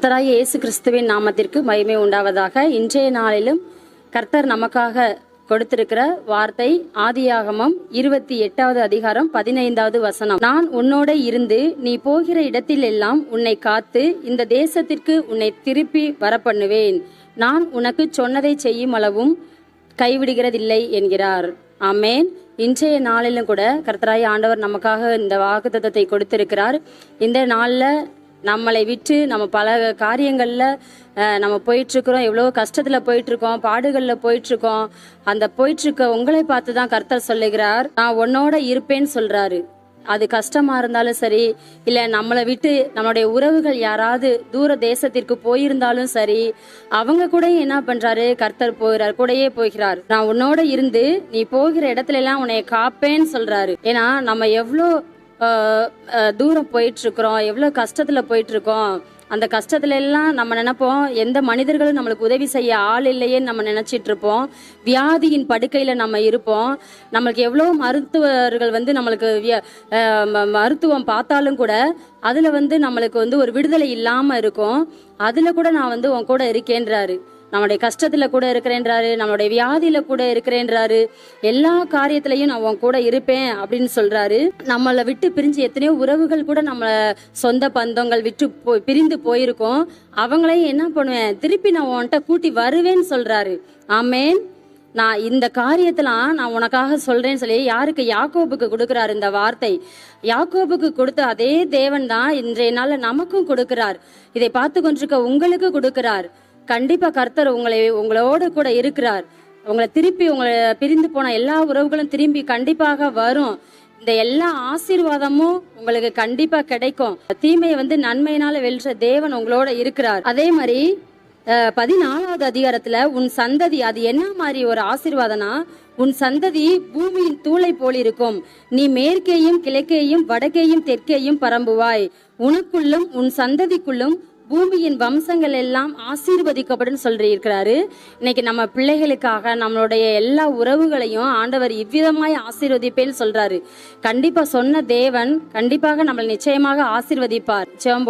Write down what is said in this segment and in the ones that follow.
கர்த்தராகிய இயேசு கிறிஸ்துவின் நாமத்திற்கு மகிமை உண்டாவதாக. இன்றைய நாளிலும் கர்த்தர் நமக்காக கொடுத்திருக்கிற வார்த்தை ஆதியாகமம் இருபத்தி எட்டாவது அதிகாரம் பதினைந்தாவது வசனம். நான் உன்னோட இருந்து நீ போகிற இடத்தில் எல்லாம் உன்னை காத்து இந்த தேசத்திற்கு உன்னை திருப்பி வரப்பண்ணுவேன். நான் உனக்கு சொன்னதை செய்யும் அளவும் கைவிடுகிறதில்லை என்கிறார். ஆமேன். இன்றைய நாளிலும் கூட கர்த்தராய் ஆண்டவர் நமக்காக இந்த வாக்குத்தத்தை கொடுத்திருக்கிறார். இந்த நாளில் நம்மளை விட்டு நம்ம பல காரியங்களில் நம்ம போயிட்டுருக்குறோம். எவ்வளோ கஷ்டத்தில் போயிட்டுருக்கோம். பாடுகளில் போயிட்டுருக்கோம். அந்த போயிட்டுருக்க உங்களை பார்த்து தான் கர்த்தர் சொல்லுகிறார். நான் உன்னோட இருப்பேன்னு சொல்கிறாரு அது கஷ்டமா இருந்தாலும் சரி இல்லை நம்மளை விட்டு நம்மளுடைய உறவுகள் யாராவது தூர தேசத்திற்கு போயிருந்தாலும் சரி அவங்க கூட என்ன பண்றாரு? கர்த்தர் போகிறார் கூடயே போகிறார். நான் உன்னோட இருந்து நீ போகிற இடத்துல எல்லாம் உன்னை காப்பேன்னு சொல்றாரு. ஏன்னா நம்ம எவ்வளோ தூரம் போயிட்டு இருக்கிறோம் எவ்வளோ கஷ்டத்துல போயிட்டு இருக்கோம் அந்த கஷ்டத்துல எல்லாம் நம்ம நினைப்போம். எந்த மனிதர்களும் நம்மளுக்கு உதவி செய்ய ஆள் இல்லையேன்னு நம்ம நினைச்சிட்டு இருப்போம் வியாதியின் படுக்கையில நம்ம இருப்போம். நம்மளுக்கு எவ்வளோ மருத்துவர்கள் வந்து நம்மளுக்கு விய- மருத்துவம் பார்த்தாலும் கூட அதுல வந்து நம்மளுக்கு வந்து ஒரு விடுதலை இல்லாம இருக்கும். அதுல கூட நான் வந்து உன் கூட இருக்கேன்றாரு. நம்முடைய கஷ்டத்துல கூட இருக்கிறேன்றாரு நம்மளுடைய வியாதியில கூட இருக்கிறேன்றாரு எல்லா காரியத்திலையும் நான் உன் கூட இருப்பேன் அப்படின்னு சொல்றாரு. நம்மளை விட்டு பிரிஞ்சு எத்தனையோ உறவுகள் கூட நம்மளை சொந்த பந்தங்கள் விட்டு போய் பிரிந்து போயிருக்கோம். அவங்களையும் என்ன பண்ணுவேன்? திருப்பி நான் உன்கிட்ட கூட்டி வருவேன்னு சொல்றாரு. ஆமேன். நான் இந்த காரியத்தெல்லாம் நான் உனக்காக சொல்றேன்னு சொல்லி யாருக்கு? யாக்கோபுக்கு கொடுக்கிறார் இந்த வார்த்தை. யாக்கோபுக்கு கொடுத்த அதே தேவன் தான் இன்றைய நாள் நமக்கும் கொடுக்கிறார். இதை பார்த்து கொண்டிருக்க உங்களுக்கு கொடுக்கிறார். கண்டிப்பா கர்த்தர் உங்களை உங்களோட கூட இருக்கிறார். உங்களை திருப்பி உங்களை பிரிந்து போன எல்லா உறவுகளும் திரும்பி கண்டிப்பாக வரும். இந்த எல்லா ஆசீர்வாதமும் உங்களுக்கு கண்டிப்பா கிடைக்கும். தீமையை வந்து நன்மையினால வெல்ற தேவன் உங்களோட இருக்கிறார். அதே மாதிரி பதினாலாவது அதிகாரத்துல உன் சந்ததி அது என்ன மாதிரி ஒரு ஆசீர்வாதம்னா உன் சந்ததி பூமியின் தூளை போல் இருக்கும். நீ மேற்கேயும் கிழக்கேயும் வடக்கேயும் தெற்கேயும் பரம்புவாய். உனக்குள்ளும் உன் சந்ததிக்குள்ளும் பூமியின் வம்சங்கள் எல்லாம் ஆசீர்வதிக்கப்படும் சொல்லியிருக்கிறாரு. இன்னைக்கு நம்ம பிள்ளைகளுக்காக நம்மளுடைய எல்லா உறவுகளையும் ஆண்டவர் இவ்விதமாய் ஆசீர்வதிப்பேன்னு சொல்றாரு. கண்டிப்பா சொன்ன தேவன் கண்டிப்பாக நம்மளை நிச்சயமாக ஆசீர்வதிப்பார். ஜெபம்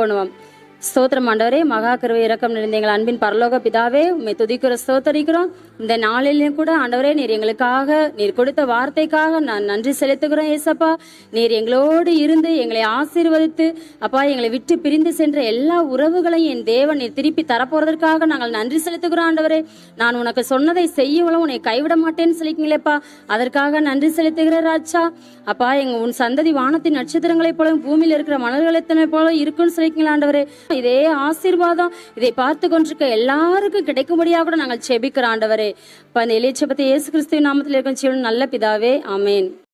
ஸ்தோத்திரம் ஆண்டவரே மகா கருவை இரக்கம் நிறைந்த எங்கள் அன்பின் பரலோக பிதாவே உண்மை துதிக்கிற ஸ்தோத்தரிக்கிறோம். இந்த நாளிலையும் கூட ஆண்டவரே நீர் எங்களுக்காக நீர் கொடுத்த வார்த்தைக்காக நான் நன்றி செலுத்துகிறோம் ஏசப்பா. நீர் எங்களோடு இருந்து எங்களை ஆசீர்வதித்து அப்பா எங்களை விட்டு பிரிந்து சென்ற எல்லா உறவுகளையும் என் தேவன் நீர் திருப்பி தரப்போறதற்காக நாங்கள் நன்றி செலுத்துகிறோம் ஆண்டவரே. நான் உனக்கு சொன்னதை செய்யவளும் உன்னை கைவிட மாட்டேன்னு சொல்லிக்கீங்களேப்பா அதற்காக நன்றி செலுத்துகிற ராஜா. அப்பா எங்க உன் சந்ததி வானத்தின் நட்சத்திரங்களைப் போல பூமியில் இருக்கிற மணல்களை போல இருக்குன்னு சொல்லிக்கீங்களா ஆண்டவரே. இதே ஆசீர்வாதம். இதை பார்த்து கொண்டிருக்க எல்லாருக்கும் கிடைக்கும்படியாக கூட நாங்கள் செபிக்கிற ஆண்டவரே. இப்ப அந்த எலிச்சபத்தை இயேசு கிறிஸ்துவின் நாமத்தில் இருக்கும் ஜீவன் நல்ல பிதாவே ஆமேன்.